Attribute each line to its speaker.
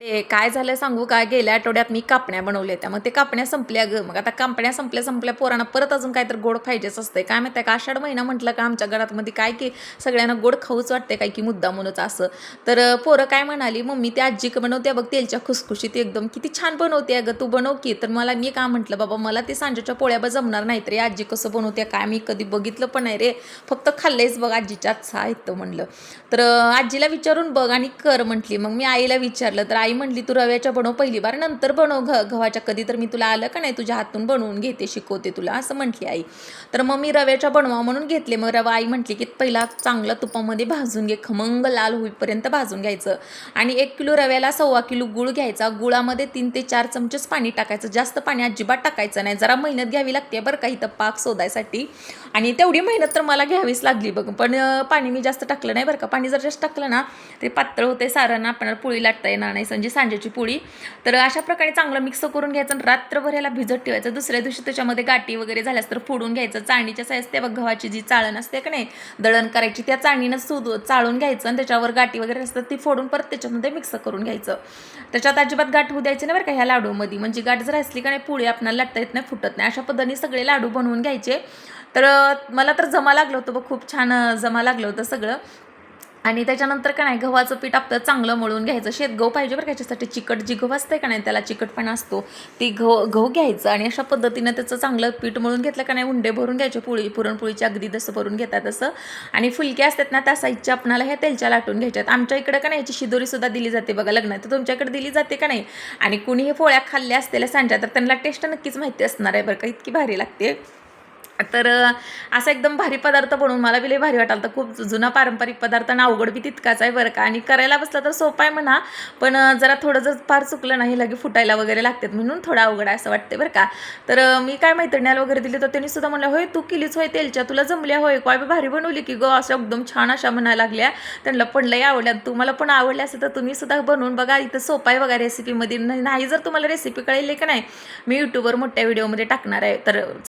Speaker 1: ते काय झालं सांगू का? गेल्या आठवड्यात मी कापण्या बनवल्या त्या मग ते कापण्या संपल्या ग. मग आता कापण्या संपल्या संपल्या पोरांना परत अजून काहीतरी गोड पाहिजेच असते काय माहिती का? आषाढ महिना म्हटलं का आमच्या घरातमध्ये काय की सगळ्यांना गोड खाऊच वाटते काय की मुद्दा म्हणूच असं. तर पोरं काय म्हणाली मम्मी ते आजी बनवते. बघ तेलच्या खुसखुशीत एकदम. किती छान बनवते अगं तू बनव की. तर मला मी काय म्हटलं बाबा मला ते सांजेच्या पोळ्या जमणार नाही रे. आजी कसं बनवते काय मी कधी बघितलं पण नाही रे. फक्त खाल्लेच बघ आजीच्या साहित्य म्हणलं. तर आजीला विचारून बघ आणि कर म्हटली. मग मी आईला विचारलं तर आई म्हणली तू रव्याच्या बनव पहिली बार नंतर बनव घ गव्हाच्या कधी तर मी तुला आलं का नाही तुझ्या हातून बनवून घेते शिकवते तुला असं म्हटली आई. तर मग मी रव्याच्या बनवा म्हणून घेतले. मग रवा आई म्हटली की पहिला चांगला तुपामध्ये भाजून घे खमंग लाल होईपर्यंत भाजून घ्यायचं. आणि एक किलो रव्याला सव्वा किलो गुळ घ्यायचा. गुळामध्ये तीन ते चार चमचेच पाणी टाकायचं. जास्त पाणी अजिबात टाकायचं नाही. जरा मेहनत घ्यावी लागते बरं का इथं पाक शोधायसाठी. आणि तेवढी मेहनत तर मला घ्यावीच लागली बघ. पण पाणी मी जास्त टाकलं नाही बरं का. पाणी जर जास्त टाकलं ना ते पातळ होते सारण आपल्याला पोळी लाटता येणार नाही. म्हणजे सांजेची पोळी. तर अशा प्रकारे चांगलं मिक्स करून घ्यायचं आणि रात्रभर ह्याला भिजत ठेवायचं. दुसऱ्या दिवशी त्याच्यामध्ये गाठी वगैरे झाल्यास तर फोडून घ्यायचं. चाळणीच्या साईज ते बघ गव्हाची जी चाळण असते का नाही दळण करायची त्या चाळणीनं सुद चाळून घ्यायचं आणि त्याच्यावर गाठी वगैरे असतात ती फोडून परत त्याच्यामध्ये मिक्स करून घ्यायचं. त्याच्यात अजिबात गाठ होऊ द्यायची नाही बरं का ह्या लाडूमध्ये. म्हणजे गाठ जर असली का नाही पोळी आपल्याला लटता येत नाही फुटत नाही. अशा पद्धतीने सगळे लाडू बनवून घ्यायचे. तर मला तर जमा लागलं होतं बघ खूप छान जमा लागलं होतं सगळं. आणि त्याच्यानंतर का नाही गव्हाचं पीठ आपलं चांगलं मळून घ्यायचं. शेत गहू पाहिजे बरं का चिकट जी गहू असते का नाही त्याला चिकटपणा असतो. ती गहू गहू घ्यायचं आणि अशा पद्धतीनं त्याचं चांगलं पीठ मळून घेतलं का नाही उंडे भरून घ्यायचे पोळी पुरणपोळीची अगदी जसं भरून घेतात तसं आणि फुलके असतात ना त्या साईजच्या आपणाला ह्या तेलच्या लाटून घ्यायच्यात. आमच्या इकडं का नाही याची शिदोरीसुद्धा दिली जाते बघा लग्नात तर तुमच्याकडे दिली जाते का नाही? आणि कुणी हे पोळ्या खाल्ल्या असलेल्या सांच्या तर त्यांना टेस्ट नक्कीच माहिती असणार आहे बरं का इतकी भारी लागते. तर असा एकदम भारी पदार्थ बनवून मला बी भारी वाटाल तर खूप जुना पारंपरिक पदार्थ आणि अवघड बी तितकाच आहे बरं का. आणि करायला बसला तर सोपा आहे म्हणा पण जरा थोडं जर फार चुकलं नाही लगे फुटायला वगैरे लागतात म्हणून थोडं अवघड आहे असं वाटते बरं का. तर मी काय मैत्रिणीला वगैरे दिली तर त्यांनी सुद्धा म्हणलं होय तू केलीच होय तेलच्या तुला जमल्या होय काय बी भारी बनवली की ग अशा एकदम छान अशा म्हणायला लागल्या. त्यांना पण लई आवडल्या. तुम्हाला पण आवडल्या असेल तर तुम्ही सुद्धा बनवून बघा. इथं सोपा आहे बघा रेसिपीमध्ये नाही जर तुम्हाला रेसिपी कळली का नाही मी यूट्यूबवर मोठ्या व्हिडिओमध्ये टाकणार आहे. तर